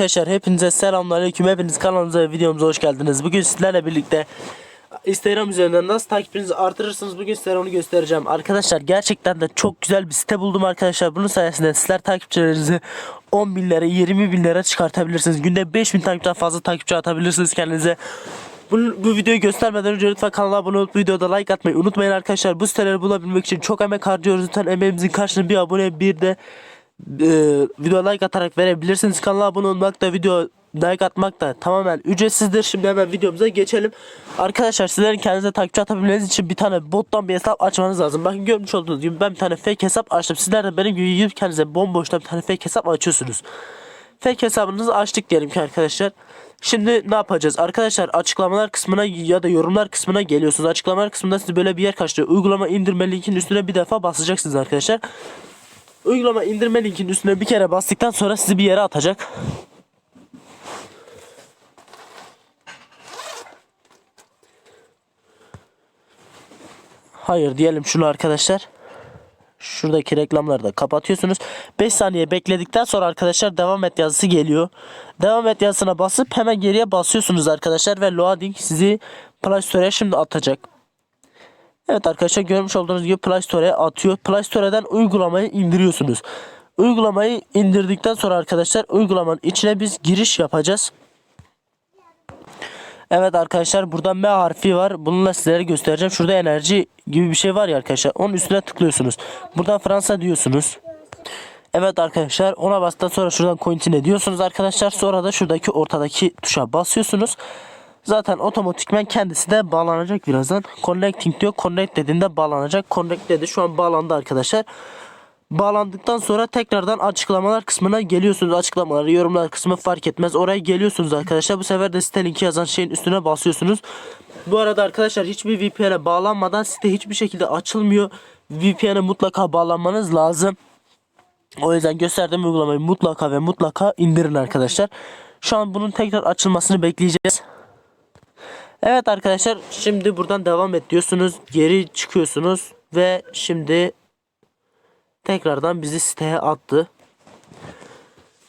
arkadaşlar hepinize selamünaleyküm. Hepiniz kanalımıza ve videomuza hoş geldiniz. Bugün sizlerle birlikte Instagram üzerinden nasıl takipçinizi artırırsınız bugün sizlere onu göstereceğim. Arkadaşlar gerçekten de çok güzel bir site buldum arkadaşlar. Bunun sayesinde sizler takipçilerinizi 10 binlere 20 binlere çıkartabilirsiniz. Günde 5000 takipçiden fazla takipçi atabilirsiniz kendinize. Bu, bu videoyu göstermeden önce lütfen kanala abone olup videoda like atmayı unutmayın arkadaşlar. Bu siteleri bulabilmek için çok emek harcıyoruz. Lütfen emeğimizin karşılığını bir abone bir de video like atarak verebilirsiniz. Kanala abone olmak da video like atmak da tamamen ücretsizdir. Şimdi hemen videomuza geçelim. Arkadaşlar sizlerin kendinize takipçi atabilmeniz için bir tane bottan bir hesap açmanız lazım. Bakın görmüş olduğunuz gibi ben bir tane fake hesap açtım. Sizler de benim gibi gidip kendinize bomboşta bir tane fake hesap açıyorsunuz. Fake hesabınızı açtık diyelim ki arkadaşlar. Şimdi ne yapacağız? Arkadaşlar açıklamalar kısmına ya da yorumlar kısmına geliyorsunuz. Açıklamalar kısmında size böyle bir yer karşılıyor. Uygulama indirme linkinin üstüne bir defa basacaksınız arkadaşlar. Uygulama indirme linkinin üstüne bir kere bastıktan sonra sizi bir yere atacak. Hayır diyelim şunu arkadaşlar. Şuradaki reklamları da kapatıyorsunuz. 5 saniye bekledikten sonra arkadaşlar devam et yazısı geliyor. Devam et yazısına basıp hemen geriye basıyorsunuz arkadaşlar ve loading sizi Play Store'ya şimdi atacak. Evet arkadaşlar görmüş olduğunuz gibi Play Store'ya atıyor. Play Store'dan uygulamayı indiriyorsunuz. Uygulamayı indirdikten sonra arkadaşlar uygulamanın içine biz giriş yapacağız. Evet arkadaşlar burada M harfi var. Bununla sizlere göstereceğim. Şurada enerji gibi bir şey var ya arkadaşlar. Onun üstüne tıklıyorsunuz. Buradan Fransa diyorsunuz. Evet arkadaşlar ona bastıktan sonra şuradan continue diyorsunuz arkadaşlar. Sonra da şuradaki ortadaki tuşa basıyorsunuz. Zaten otomatikmen kendisi de bağlanacak birazdan. Connecting diyor. Connect dediğinde bağlanacak. Connect dedi. Şu an bağlandı arkadaşlar. Bağlandıktan sonra tekrardan açıklamalar kısmına geliyorsunuz. Açıklamaları, yorumlar kısmı fark etmez. Oraya geliyorsunuz arkadaşlar. Bu sefer de site linki yazan şeyin üstüne basıyorsunuz. Bu arada arkadaşlar hiçbir VPN'e bağlanmadan site hiçbir şekilde açılmıyor. VPN'e mutlaka bağlanmanız lazım. O yüzden gösterdiğim uygulamayı mutlaka ve mutlaka indirin arkadaşlar. Şu an bunun tekrar açılmasını bekleyeceğiz. Evet arkadaşlar şimdi buradan devam et diyorsunuz. Geri çıkıyorsunuz ve şimdi tekrardan bizi siteye attı.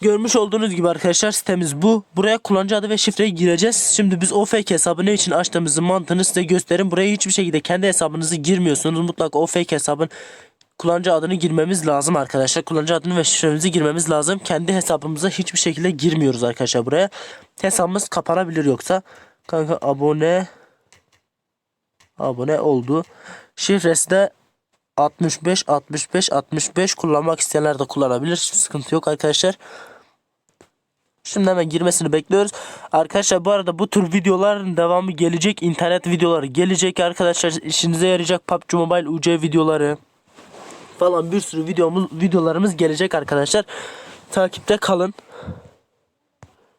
Görmüş olduğunuz gibi arkadaşlar sitemiz bu. Buraya kullanıcı adı ve şifreyi gireceğiz. Şimdi biz o fake hesabı ne için açtığımızı mantığını size gösterin. Buraya hiçbir şekilde kendi hesabınızı girmiyorsunuz. Mutlaka o fake hesabın kullanıcı adını girmemiz lazım arkadaşlar. Kullanıcı adını ve şifremizi girmemiz lazım. Kendi hesabımıza hiçbir şekilde girmiyoruz arkadaşlar buraya. Hesabımız kapanabilir yoksa. Kanka abone abone oldu. Şifresi de 65 65 65 kullanmak isteyenler de kullanabilir. Sıkıntı yok arkadaşlar. Şimdi hemen girmesini bekliyoruz. Arkadaşlar bu arada bu tür videoların devamı gelecek. İnternet videoları gelecek arkadaşlar. işinize yarayacak PUBG Mobile UC videoları falan bir sürü videomuz videolarımız gelecek arkadaşlar. Takipte kalın.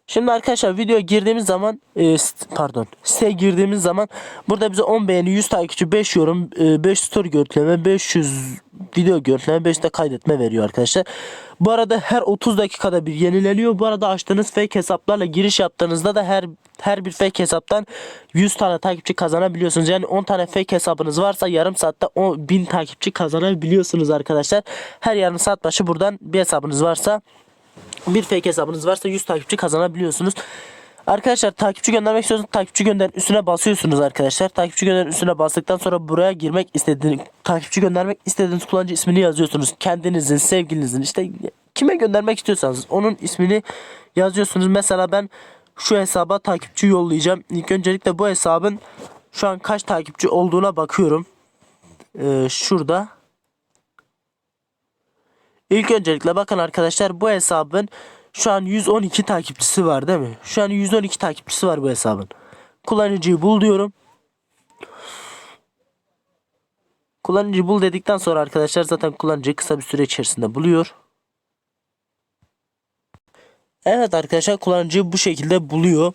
Şimdi arkadaşlar video girdiğimiz zaman e, pardon siteye girdiğimiz zaman burada bize 10 beğeni 100 takipçi 5 yorum e, 5 story görüntüleme 500 video görüntüleme 5 de kaydetme veriyor arkadaşlar. Bu arada her 30 dakikada bir yenileniyor. Bu arada açtığınız fake hesaplarla giriş yaptığınızda da her her bir fake hesaptan 100 tane takipçi kazanabiliyorsunuz. Yani 10 tane fake hesabınız varsa yarım saatte 10 bin takipçi kazanabiliyorsunuz arkadaşlar. Her yarım saat başı buradan bir hesabınız varsa bir fake hesabınız varsa 100 takipçi kazanabiliyorsunuz. Arkadaşlar takipçi göndermek istiyorsanız takipçi gönder üstüne basıyorsunuz arkadaşlar. Takipçi gönder üstüne bastıktan sonra buraya girmek istediğiniz takipçi göndermek istediğiniz kullanıcı ismini yazıyorsunuz. Kendinizin, sevgilinizin işte kime göndermek istiyorsanız onun ismini yazıyorsunuz. Mesela ben şu hesaba takipçi yollayacağım. İlk öncelikle bu hesabın şu an kaç takipçi olduğuna bakıyorum. Ee, şurada. İlk öncelikle bakın arkadaşlar bu hesabın şu an 112 takipçisi var değil mi? Şu an 112 takipçisi var bu hesabın. Kullanıcıyı bul diyorum. Kullanıcıyı bul dedikten sonra arkadaşlar zaten kullanıcıyı kısa bir süre içerisinde buluyor. Evet arkadaşlar kullanıcıyı bu şekilde buluyor.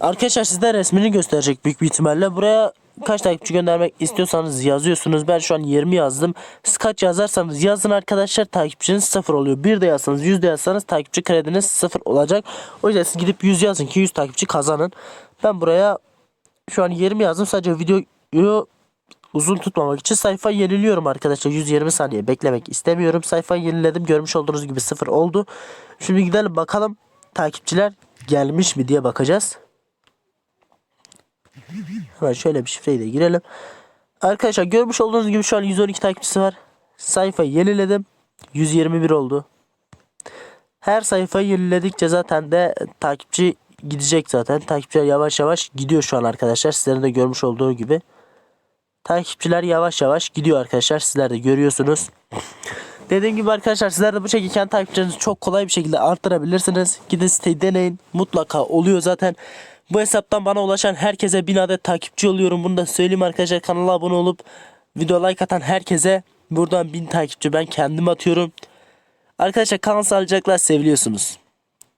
Arkadaşlar sizde resmini gösterecek büyük bir ihtimalle. Buraya kaç takipçi göndermek istiyorsanız yazıyorsunuz. Ben şu an 20 yazdım. Siz kaç yazarsanız yazın arkadaşlar takipçiniz sıfır oluyor. Bir de yazsanız 100 de yazsanız takipçi krediniz sıfır olacak. O yüzden siz gidip 100 yazın ki 100 takipçi kazanın. Ben buraya şu an 20 yazdım. Sadece videoyu uzun tutmamak için sayfa yeniliyorum arkadaşlar. 120 saniye beklemek istemiyorum. Sayfayı yeniledim. Görmüş olduğunuz gibi sıfır oldu. Şimdi gidelim bakalım takipçiler gelmiş mi diye bakacağız. Hemen şöyle bir şifreyi de girelim. Arkadaşlar görmüş olduğunuz gibi şu an 112 takipçisi var. Sayfayı yeniledim. 121 oldu. Her sayfayı yeniledikçe zaten de takipçi gidecek zaten. Takipçiler yavaş yavaş gidiyor şu an arkadaşlar. Sizlerin de görmüş olduğu gibi. Takipçiler yavaş yavaş gidiyor arkadaşlar. Sizler de görüyorsunuz. Dediğim gibi arkadaşlar sizler de bu şekilde takipçilerinizi çok kolay bir şekilde arttırabilirsiniz. Gidin siteyi deneyin. Mutlaka oluyor zaten. Bu hesaptan bana ulaşan herkese 1000 adet takipçi oluyorum. Bunu da söyleyeyim arkadaşlar. Kanala abone olup video like atan herkese buradan 1000 takipçi ben kendim atıyorum. Arkadaşlar kanal sağlıcakla seviliyorsunuz.